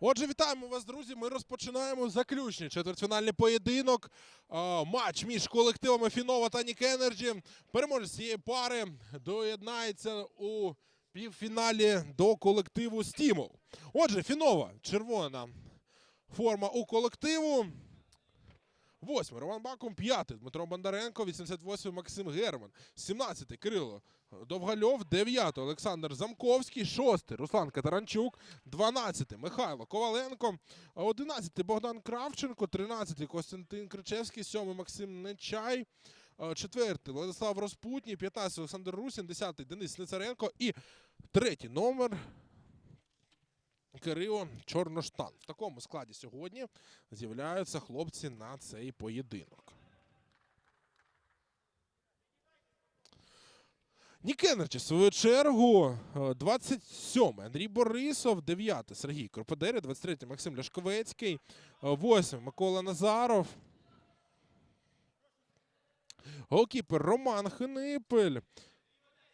Отже, вітаємо вас, друзі. Ми розпочинаємо заключний четвертьфінальний поєдинок. Матч між колективами Фінова та Нік Енерджі. Переможець цієї пари доєднається у півфіналі до колективу Стімул. Отже, Фінова червона форма у колективу. Восьмий Роман Бакум, п'ятий. Дмитро Бондаренко, 88 Максим Герман, 17 Кирило Довгальов, 9 Олександр Замковський, 6 Руслан Катаранчук, 12 Михайло Коваленко, 11 Богдан Кравченко, 13 Костянтин Кричевський, 7 Максим Нечай, 4 Владислав Розпутній, 15 Олександр Русін, 10 Денис Ницаренко і третій номер Кирило Чорноштан. В такому складі сьогодні з'являються хлопці на цей поєдинок. Нік Енерджі, в свою чергу, е, 27 Андрій Борисов, 9 Сергій Корподері, 23 Максим Ляшковецький, 8 Микола Назаров. Голкіпер Роман Хнипель.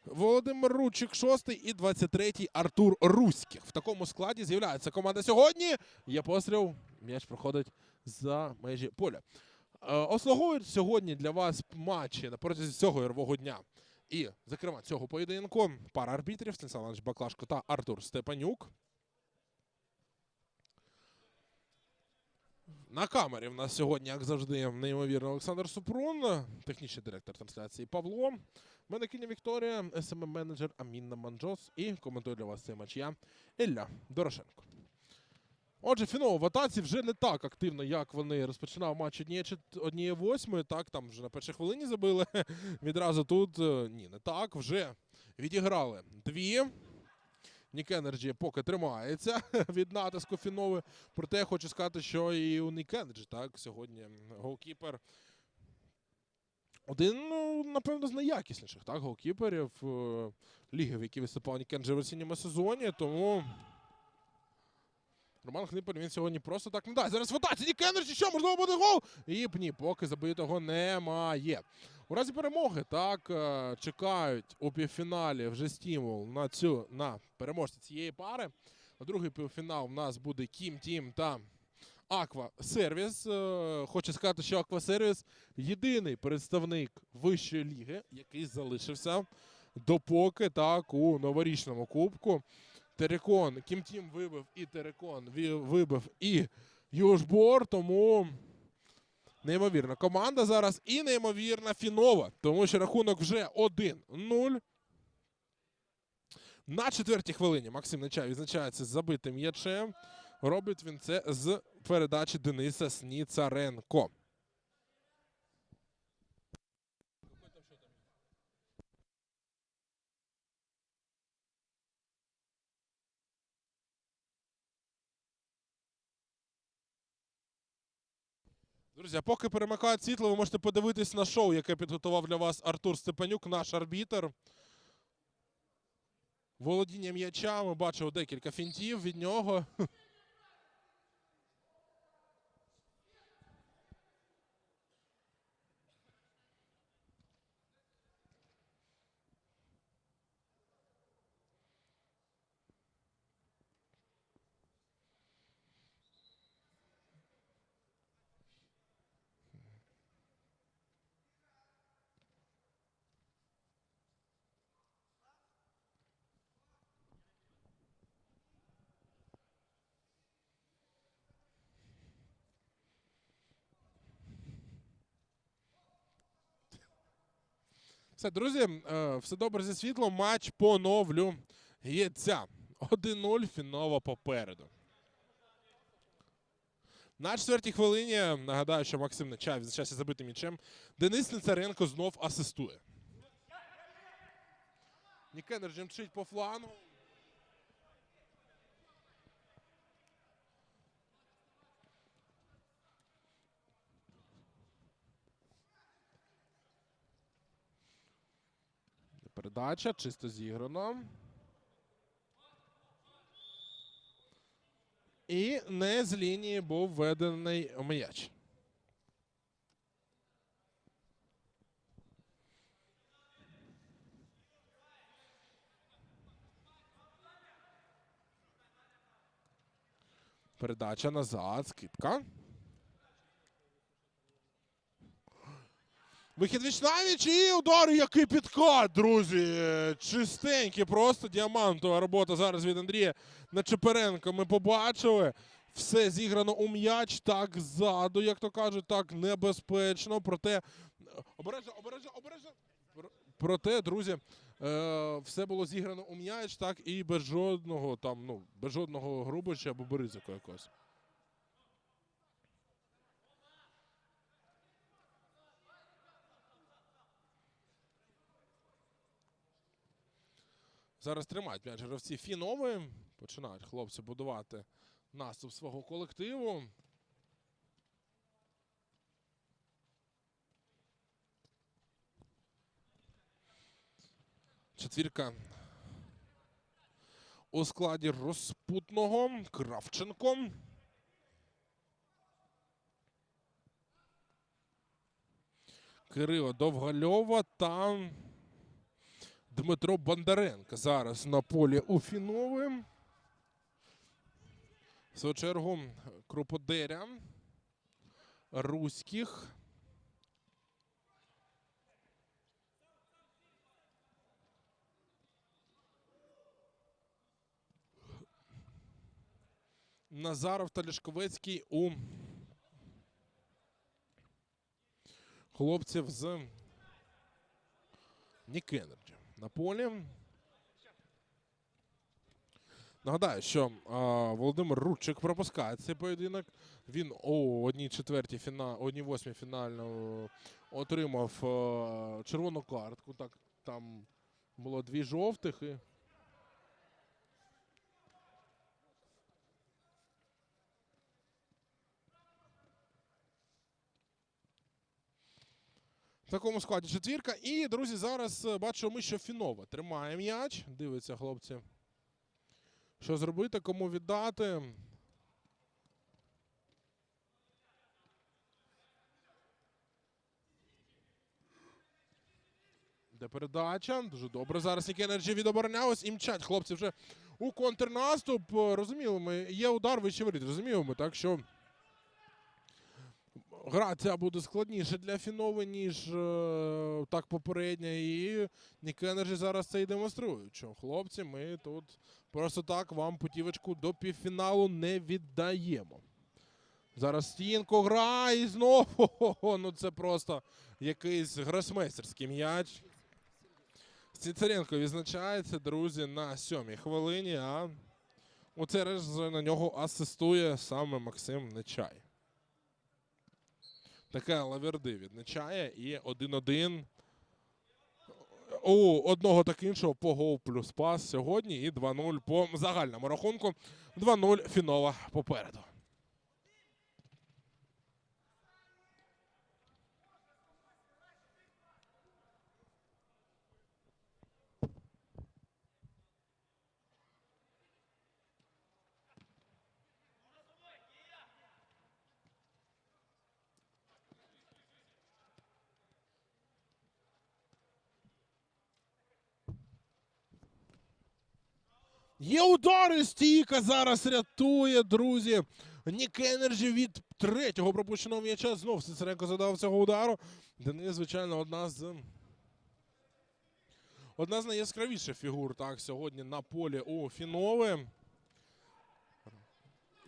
Володимир Ручик, 6 і 23-й Артур Руських. В такому складі з'являється команда сьогодні. Є постріл. М'яч проходить за межі поля. Е, Ослуговують сьогодні для вас матчі на протязі цього ігрового дня. І, зокрема, цього поєдинку пара арбітрів Станіслав Іванович Баклашко та Артур Степанюк. На камері в нас сьогодні, як завжди, неймовірно Олександр Супрун, технічний директор трансляції Павло. В мене Кіня Вікторія, СММ менеджер Амінна Манджос і коментую для вас цей матч я Ілля Дорошенко. Отже, Фінова в атаці вже не так активно, як вони розпочинали матч однієї однієї восьмої. Так, там вже на першій хвилині забили. Відразу тут е, ні, не так. Вже відіграли дві. Нік Енерджі поки тримається від натиску Фінови. Проте я хочу сказати, що і у Нік Енерджі, так, сьогодні голкіпер. Один, ну, напевно, з найякісніших так, голкіперів е, ліги, в якій виступав Нік Енерджі в осінньому сезоні. Тому Роман Хнипель він сьогодні просто так не дасть. Зараз в атаці Нік Енерджі, що, можливо, буде гол? І ні, поки забитого немає. У разі перемоги так е, чекають у півфіналі вже стімул на цю на переможця цієї пари. А другий півфінал в нас буде Кім Тім та Аква Сервіс. Е, Хочу сказати, що Аква Сервіс єдиний представник вищої ліги, який залишився допоки так у новорічному кубку. Терекон, Кім Тім вибив і Терекон вибив і Южбор, тому неймовірна команда зараз і неймовірна Фінова, тому що рахунок вже 1-0. На четвертій хвилині Максим Нечай відзначається забитим м'ячем. Робить він це з передачі Дениса Сніцаренко. Друзі, поки перемикають світло, ви можете подивитись на шоу, яке підготував для вас Артур Степанюк, наш арбітер. Володіння м'яча. Ми бачимо декілька фінтів від нього. Все, друзі, е, все добре зі світлом. Матч поновлюється. 1-0 Фінова попереду. На четвертій хвилині нагадаю, що Максим Нечай відзначався забитим м'ячем. Денис Нецаренко знов асистує. Нікенер мчить по флангу. Передача чисто зіграно. І не з лінії був введений м'яч. Передача назад. Скидка. Вихід вічнавіч і удар, який підкат, друзі. Чистенький, просто діамантова робота зараз від Андрія Нечепоренка. Ми побачили. Все зіграно у м'яч, так ззаду, як то кажуть, так небезпечно. Проте обережно, обережно, обережно. Проте, друзі, е, все було зіграно у м'яч, так і без жодного там, ну, без жодного грубоща або березика якогось. Зараз тримають м'яч гравці фінови. Починають хлопці будувати наступ свого колективу. Четвірка у складі розпутного Кравченко. Кирило Довгальова та Дмитро Бондаренко зараз на полі у Фінови. В свою чергу Круподеря, Руських. Назаров та Лішковецький у хлопців з Нікенерджі на полі. Нагадаю, що а, Володимир Рудчик пропускає цей поєдинок. Він у одній четвертій фіна, одній восьмій фінально отримав а, червону картку. Так, там було дві жовтих і. Такому складі четвірка. І, друзі, зараз е, бачимо, ми, що Фінова тримає м'яч. Дивиться, хлопці. Що зробити, кому віддати. Де передача? Дуже добре. Зараз Енерджі відоборонялось і мчать. Хлопці вже у контрнаступ. Розуміли ми, є удар вище воріт. Розуміємо ми, так що гра ця буде складніше для Фінови, ніж е, так попередня. І Нік Енерджі зараз це і демонструють. Що хлопці, ми тут просто так вам путівочку до півфіналу не віддаємо. Зараз стінку гра і знову. Ну це просто якийсь гросмейстерський м'яч. Цицаренко відзначається, друзі, на сьомій хвилині, а у цей на нього асистує саме Максим Нечай. Таке Лаверди відзначає. І 1-1. У одного так іншого по гол плюс пас сьогодні і 2-0 по загальному рахунку. 2-0 Фінова попереду. Є удари стійка зараз рятує, друзі. Нік Енерджі від третього пропущеного м'яча. Знов Цицаренко задав цього удару. Денис, звичайно, одна з. Одна з найяскравіших фігур так, сьогодні на полі у Фінови.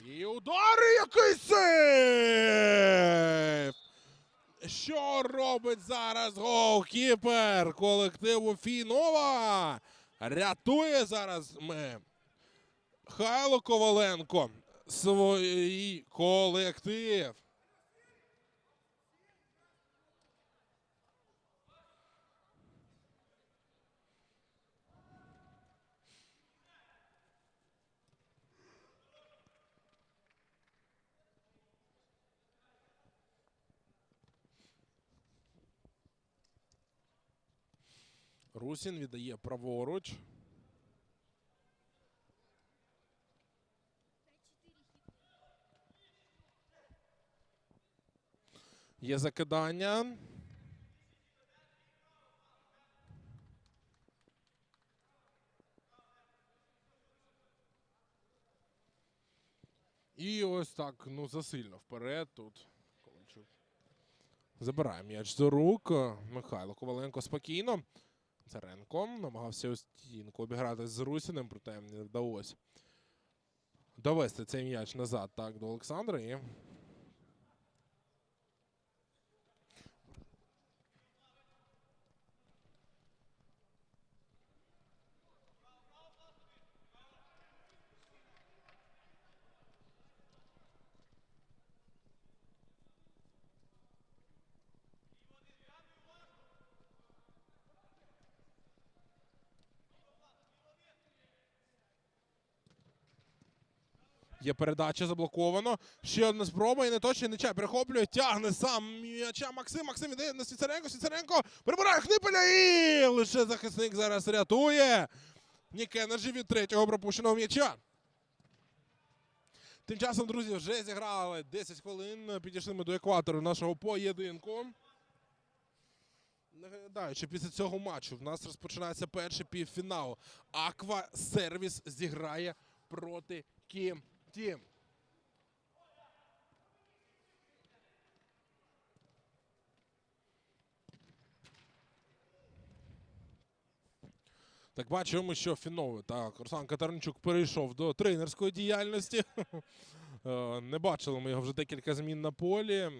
І удари який сейф! Що робить зараз голкіпер колективу Фінова? Рятує зараз. Хайло Коваленко. Свій колектив. Русін віддає праворуч. Є закидання. І ось так, ну, засильно вперед тут. Забирає м'яч до рук. Михайло Коваленко спокійно. Царенко намагався у стінку обіграти з Русіним, проте не вдалося довести цей м'яч назад так до Олександра. І Є передача заблоковано. Ще одна спроба і не точно не чай. Перехоплює, тягне сам м'яча Максим. Максим іде на Свіцаренко. Свіцаренко прибирає Хнипеля і лише захисник зараз рятує. Нік Енерджі від третього пропущеного м'яча. Тим часом, друзі, вже зіграли 10 хвилин. Підійшли ми до екватору нашого поєдинку. Нагадаю, після цього матчу в нас розпочинається перший півфінал. Аква Сервіс зіграє проти Кім Тім. Так бачимо, що фінове. Так, Руслан Катернчук перейшов до тренерської діяльності. Е, Не бачили ми його вже декілька змін на полі.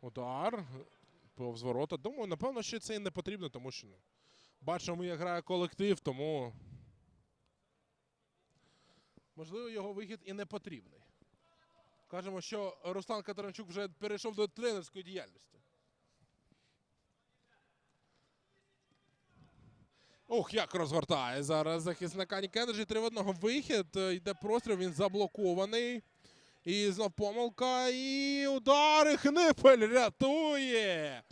Удар. Повз ворота. Думаю, напевно, що це і не потрібно, тому що ну, бачимо, як грає колектив, тому. Можливо, його вихід і не потрібний. Кажемо, що Руслан Катеринчук вже перейшов до тренерської діяльності. Ох, як розвертає зараз захисника Нікенджі. Три в одного вихід. Е, Йде простріл, він заблокований. І знов помилка. І удари. Хнипель рятує.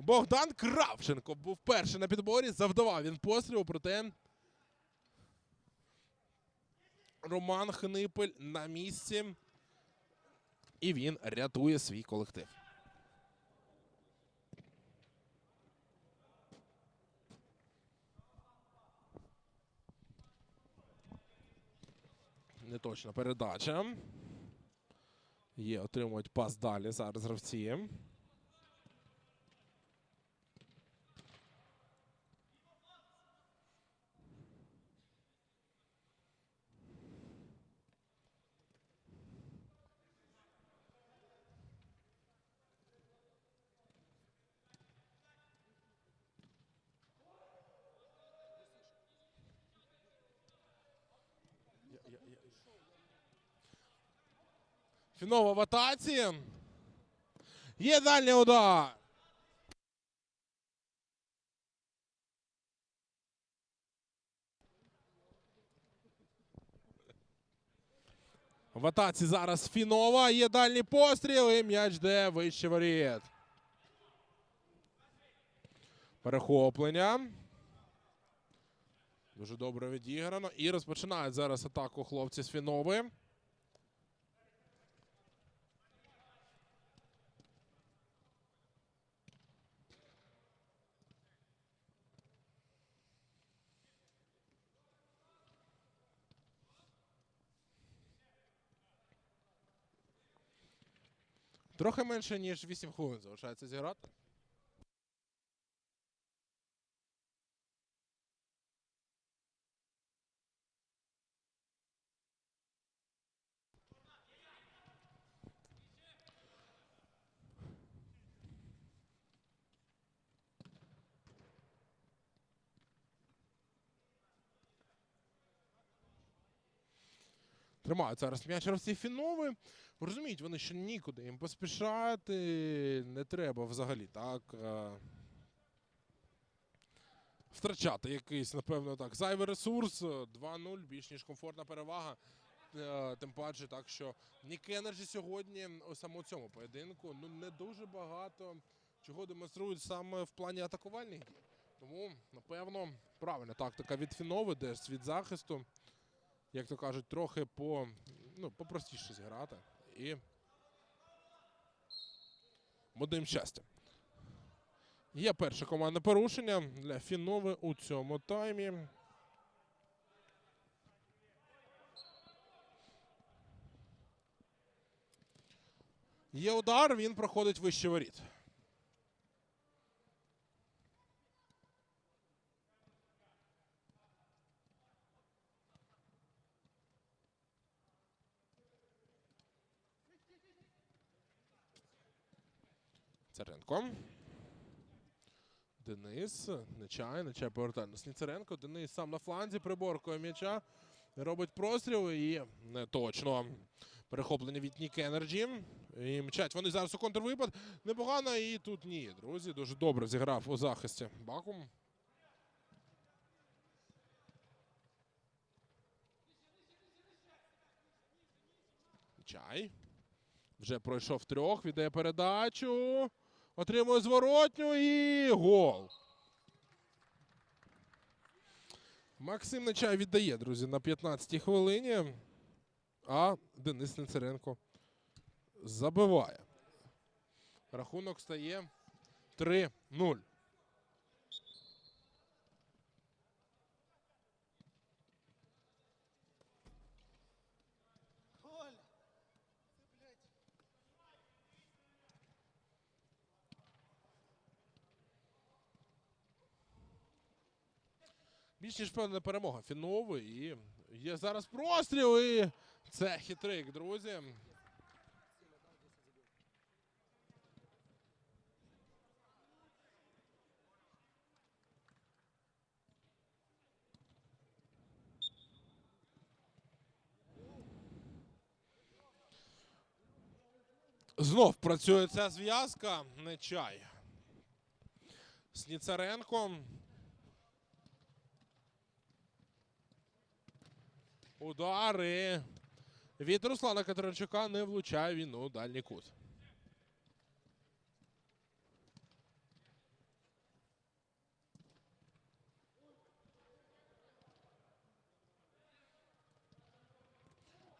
Богдан Кравченко був перший на підборі. Завдавав він пострілу, проте Роман Хнипель на місці. І він рятує свій колектив. Неточна передача. Є, отримують пас далі зараз гравці. Фінова в. Є дальній удар. В атаці зараз Фінова. Є дальній постріл і м'яч де вище воріт. Перехоплення. Дуже добре відіграно. І розпочинають зараз атаку хлопці з Фінови. Трохи менше, ніж 8 хвилин залишається зіграти. Тримають зараз м'яч гравці Фінови. Розуміють вони, що нікуди їм поспішати не треба взагалі, так. е, Втрачати якийсь, напевно, так. Зайвий ресурс. е, 2-0, більш ніж комфортна перевага. Е, Тим паче, так що Нік Енерджі сьогодні у саме цьому поєдинку ну не дуже багато чого демонструють саме в плані атакувальних дій. Тому, напевно, правильна тактика від Фінови, де від захисту, як то кажуть, трохи по, ну, попростіше зіграти. І будемо щастя. Є перше командне порушення для Фінови у цьому таймі. Є удар, він проходить вище воріт. Царенко. Денис. Нечай, нечай повертає на Сніцеренко. Денис сам на фланзі приборкує м'яча. Робить простріл і не точно. Перехоплення від Нік Енерджі. І мчать вони зараз у контрвипад. Непогано. І тут ні, друзі. Дуже добре зіграв у захисті. Бакум. Чай. Вже пройшов трьох, віддає передачу. Отримує зворотню і гол. Максим Нечай віддає, друзі, на 15-й хвилині. А Денис Нецеренко забиває. Рахунок стає 3-0. Більш ніж певна перемога Фінови. І є зараз простріл. І це хитрик, друзі. Знов працює ця зв'язка. Не чай. Сніцаренко. Удари. Від Руслана Катеринчука не влучає він у дальній кут.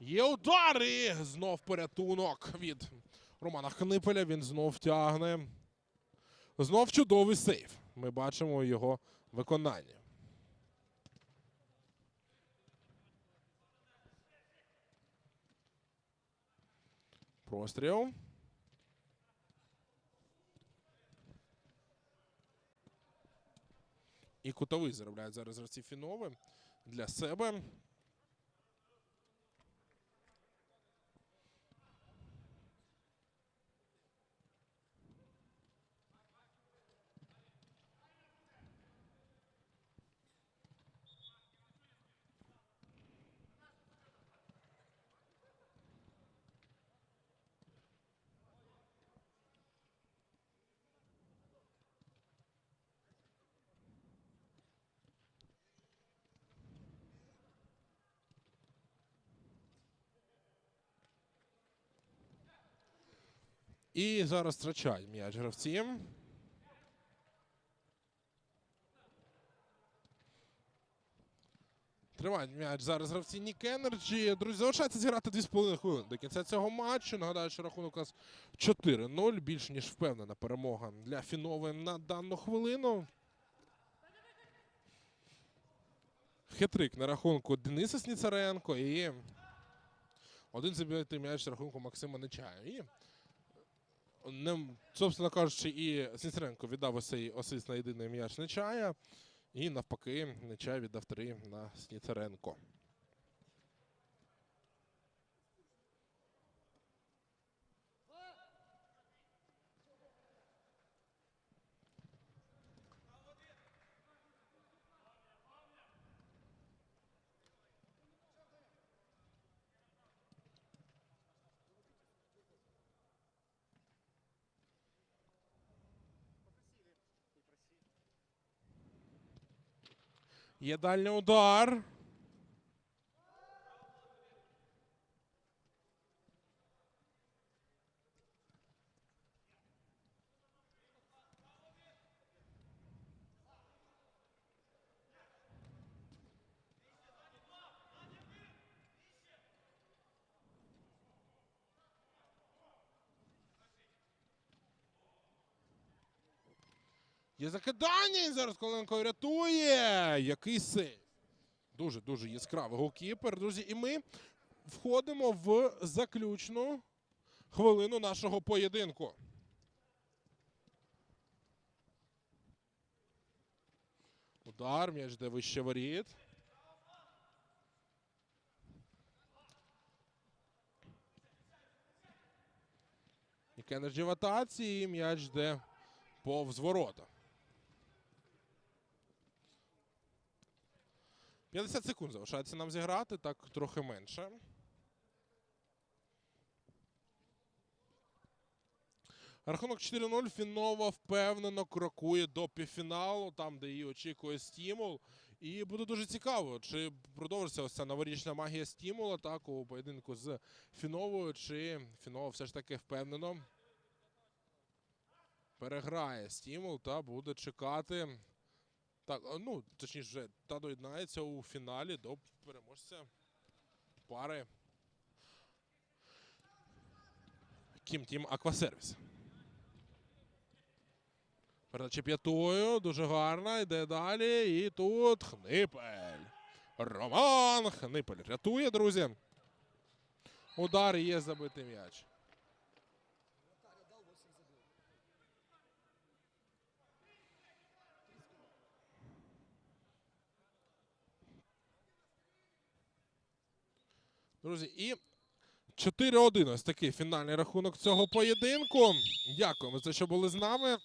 Є удари! Знов порятунок від Романа Хнипеля. Він знов тягне. Знов чудовий сейф. Ми бачимо його виконання. Простріл. І кутовий заробляють зараз гравці Фінови для себе. І зараз втрачають м'яч гравці. Тривають м'яч зараз гравці Нік Енерджі. Друзі, залишається зіграти 2,5 хвилини до кінця цього матчу. Нагадаю, що рахунок у нас 4-0. Більш ніж впевнена перемога для Фінови на дану хвилину. Хитрик на рахунку Дениса Сніцаренко і один забитий м'яч на рахунку Максима Нечая. І не, собственно кажучи, і Сінсеренко віддав ось цей асист на єдиний м'яч Нечая. І навпаки, Нечай віддав три на Сніцеренко. Є дальній удар. Є закидання, зараз Коленко рятує. Який сейв. Дуже-дуже яскравий голкіпер, друзі. І ми входимо в заключну хвилину нашого поєдинку. Удар, м'яч де вище воріт. Нік в атаці і м'яч де повз ворота. 50 секунд залишається нам зіграти, так трохи менше. Рахунок 4-0. Фінова впевнено крокує до півфіналу, там, де її очікує стімул. І буде дуже цікаво, чи продовжиться ось ця новорічна магія стімула так, у поєдинку з Фіновою, чи Фінова все ж таки впевнено переграє стімул та буде чекати. Так, ну, точніше, вже та доєднається у фіналі до переможця пари Кім Тім Аквасервіс. Передача п'ятою, дуже гарна, йде далі. І тут Хнипель. Роман Хнипель рятує, друзі. Удар є забитий м'яч. Друзі, і 4-1 ось такий фінальний рахунок цього поєдинку. Дякуємо за те, що були з нами.